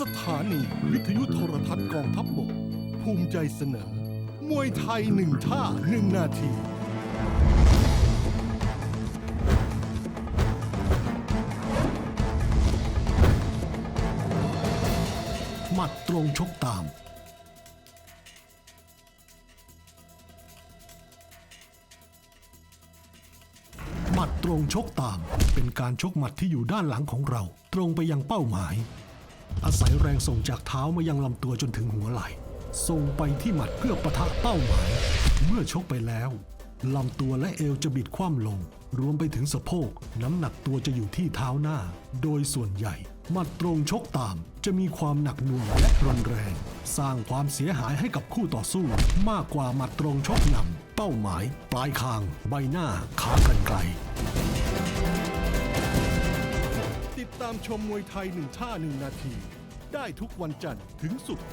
สถานีวิทยุโทรทัศน์กองทัพบก ภูมิใจเสนอ มวยไทยหนึ่งท่าหนึ่งนาที หมัดตรงชกตาม หมัดตรงชกตาม เป็นการชกหมัดที่อยู่ด้านหลังของเรา ตรงไปยังเป้าหมาย อาศัยแรงส่งจากเท้ามายังลำตัวจนถึงหัวไหล่ ส่งไปที่หมัดเพื่อปะทะเป้าหมาย เมื่อชกไปแล้วลำตัวและเอวจะบิดคว่ำลง รวมไปถึงสะโพก น้ำหนักตัวจะอยู่ที่เท้าหน้า โดยส่วนใหญ่หมัดตรงชกตาม จะมีความหนักหน่วงและรุนแรง สร้างความเสียหายให้กับคู่ต่อสู้ มากกว่าหมัดตรงชกนำเป้าหมาย ปลายคาง ใบหน้าขากรรไกร ติดตามชมมวยไทยหนึ่งท่าหนึ่งนาที ได้ทุกวันจันทร์ถึงศุกร์